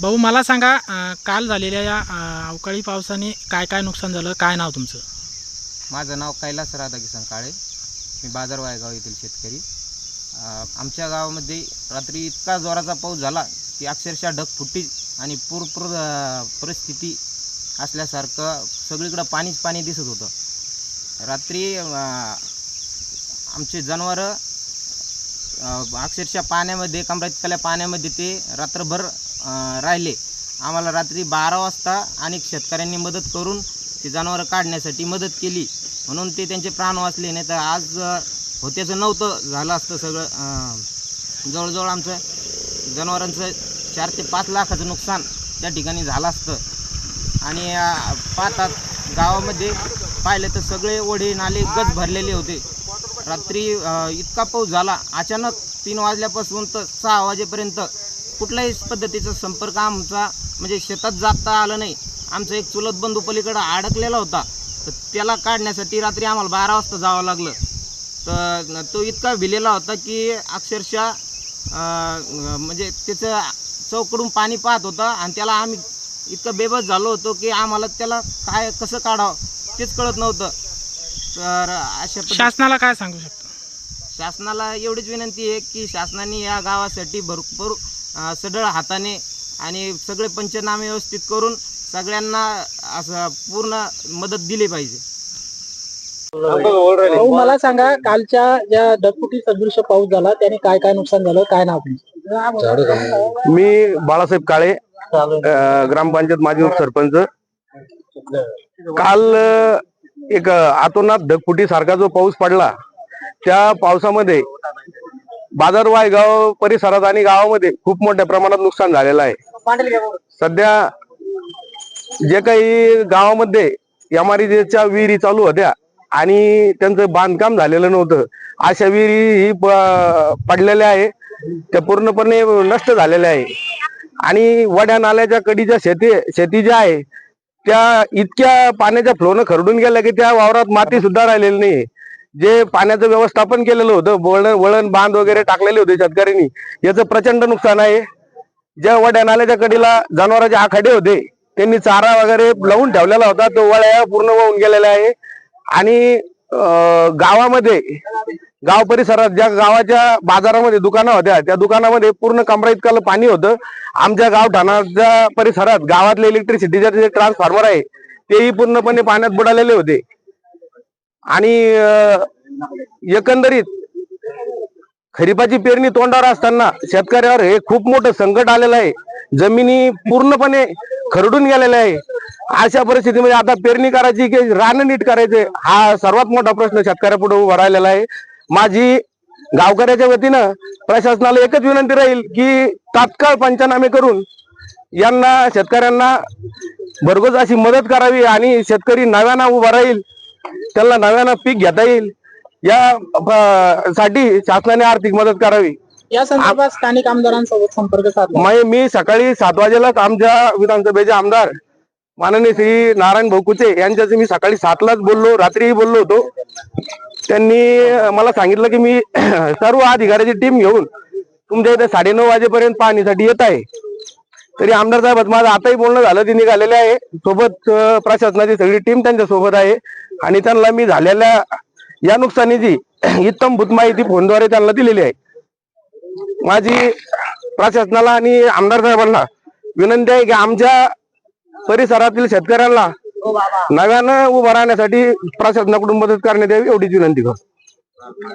भाऊ मला सांगा अं, काल झालेल्या या अं, अवकाळी पावसाने काय काय नुकसान झालं? काय नाव तुमचं? माझं नाव कैलास राधाकिसन काळे. मी बाजारवायगाव येथील शेतकरी. अ, आमच्या गावामध्ये रात्री इतका जोराचा पाऊस झाला की अक्षरशः ढगफुट्टी आणि पूर पूर अ, परिस्थिती असल्यासारखं सगळीकडं पाणीच पाणी दिसत होतं. रात्री अ, आमचे जनावरं अक्षरशः पाण्यामध्ये कमरातल्या पाण्यामध्ये ते रात्रभर राहिले. आम्हाला रात्री बारा वाजता अनेक शेतकऱ्यांनी मदत करून ते जनावरं काढण्यासाठी मदत केली. म्हणून ते त्यांचे प्राण वाचले नाही तर आज होत्याचं नव्हतं. झालं असतं सगळं जवळजवळ आमचं जनावरांचं चार ते पाच लाखाचं नुकसान त्या ठिकाणी झालं असतं. आणि पाहतात गावामध्ये पाहिलं तर सगळे ओढे नाले गज भरलेले होते. रात्री इतका पाऊस झाला अचानक तीन वाजल्यापासून तर सहा वाजेपर्यंत कुठल्याही पद्धतीचा संपर्क आमचा म्हणजे शेतात जाता आलं नाही. आमचा एक चुलत बंधू पलीकडं अडकलेला होता. तर त्याला काढण्यासाठी रात्री आम्हाला बारा वाजता जावं लागलं. तर तो इतका भिलेला होता की अक्षरशः म्हणजे त्याचं चौकडून पाणी पाहत होता आणि त्याला आम्ही इतकं बेबस झालो होतो की आम्हाला त्याला काय कसं काढावं तेच कळत नव्हतं. तर अशा पद्धती शासनाला काय सांगू शकतो? शासनाला एवढीच विनंती आहे की शासनाने या गावासाठी भरपूर अ, सढळ हाताने आणि सगळे पंचनामे व्यवस्थित करून सगळ्यांना असं पूर्ण मदत दिली पाहिजे. भाऊ मला सांगा कालच्या ज्या ढगफुटी सदृश पाऊस झाला त्याने काय काय नुकसान झालं काय नाव मी बाळासाहेब काळे अ, ग्रामपंचायत माजी सरपंच काल अ, एक आतोनात ढगफुटी सारखा जो पाऊस पडला त्या पावसामध्ये बाजारवाय गाव परिसरात आणि गावामध्ये खूप मोठ्या प्रमाणात नुकसान झालेलं आहे. सध्या जे काही गावामध्ये एमआरईच्या विहिरी चालू होत्या आणि त्यांचं बांधकाम झालेलं नव्हतं अशा विहिरी ही पडलेल्या आहे. त्या पूर्णपणे नष्ट झालेल्या आहे. आणि वड्या नाल्याच्या कडीच्या शेती शेती ज्या आहे त्या इतक्या पाण्याच्या फ्लोनं खरडून गेल्या की त्या वावरात माती सुद्धा राहिलेली नाही. जे पाण्याचं व्यवस्थापन केलेलं होतं वळण वळण बांध वगैरे टाकलेले होते शेतकऱ्यांनी याचं प्रचंड नुकसान आहे. ज्या वड्या नाल्याच्या कडीला जनावरांचे आखाडे होते त्यांनी चारा वगैरे लावून ठेवलेला होता तो वळ्या पूर्ण वाहून गेलेला आहे. आणि गावामध्ये गाव परिसरात ज्या गावाच्या बाजारामध्ये दुकानं होत्या त्या दुकानामध्ये पूर्ण कमरा इतकं पाणी होतं. आमच्या गावठाणाच्या परिसरात गावातले इलेक्ट्रिसिटीचे जे ट्रान्सफॉर्मर आहे तेही पूर्णपणे पाण्यात बुडालेले होते. आणि एकंदरीत खरीपाची पेरणी तोंडावर असताना शेतकऱ्यावर हे खूप मोठं संकट आलेलं आहे. जमिनी पूर्णपणे खरडून गेलेल्या आहे. अशा परिस्थितीमध्ये आता पेरणी करायची की रान नीट करायचे हा सर्वात मोठा प्रश्न शेतकऱ्यापुढे उभा राहिलेला आहे. माझी गावकऱ्याच्या वतीनं प्रशासनाला एकच विनंती राहील की तात्काळ पंचनामे करून यांना शेतकऱ्यांना भरघोस अशी मदत करावी आणि शेतकरी नव्यानं उभा राहील त्यांना नव्यानं पीक घेता येईल या साठी शासनाने आर्थिक मदत करावी. या संदर्भात स्थानिक आमदारांसोबत संपर्क साधला. मी मी सकाळी सात वाजेलाच आमच्या विधानसभेचे आमदार माननीय श्री नारायण भाऊ कुचे यांच्याशी मी सकाळी सातलाच बोललो रात्रीही बोललो होतो. त्यांनी मला सांगितलं की मी सर्व अधिकाऱ्याची टीम घेऊन तुमच्या इथे साडेनऊ वाजेपर्यंत पाहणीसाठी येत आहे. तरी आमदार साहेब माझं आताही बोलणं झालं ते निघालेले आहे. सोबत प्रशासनाची सगळी टीम त्यांच्यासोबत आहे. आणि त्यांना मी झालेल्या या नुकसानीची इत्तमभूत माहिती फोनद्वारे त्यांना दिलेली आहे. माझी प्रशासनाला आणि आमदार साहेबांना विनंती आहे की आमच्या परिसरातील शेतकऱ्यांना नव्यानं उभं राहण्यासाठी प्रशासनाकडून मदत करण्यात यावी एवढीच विनंती करतो.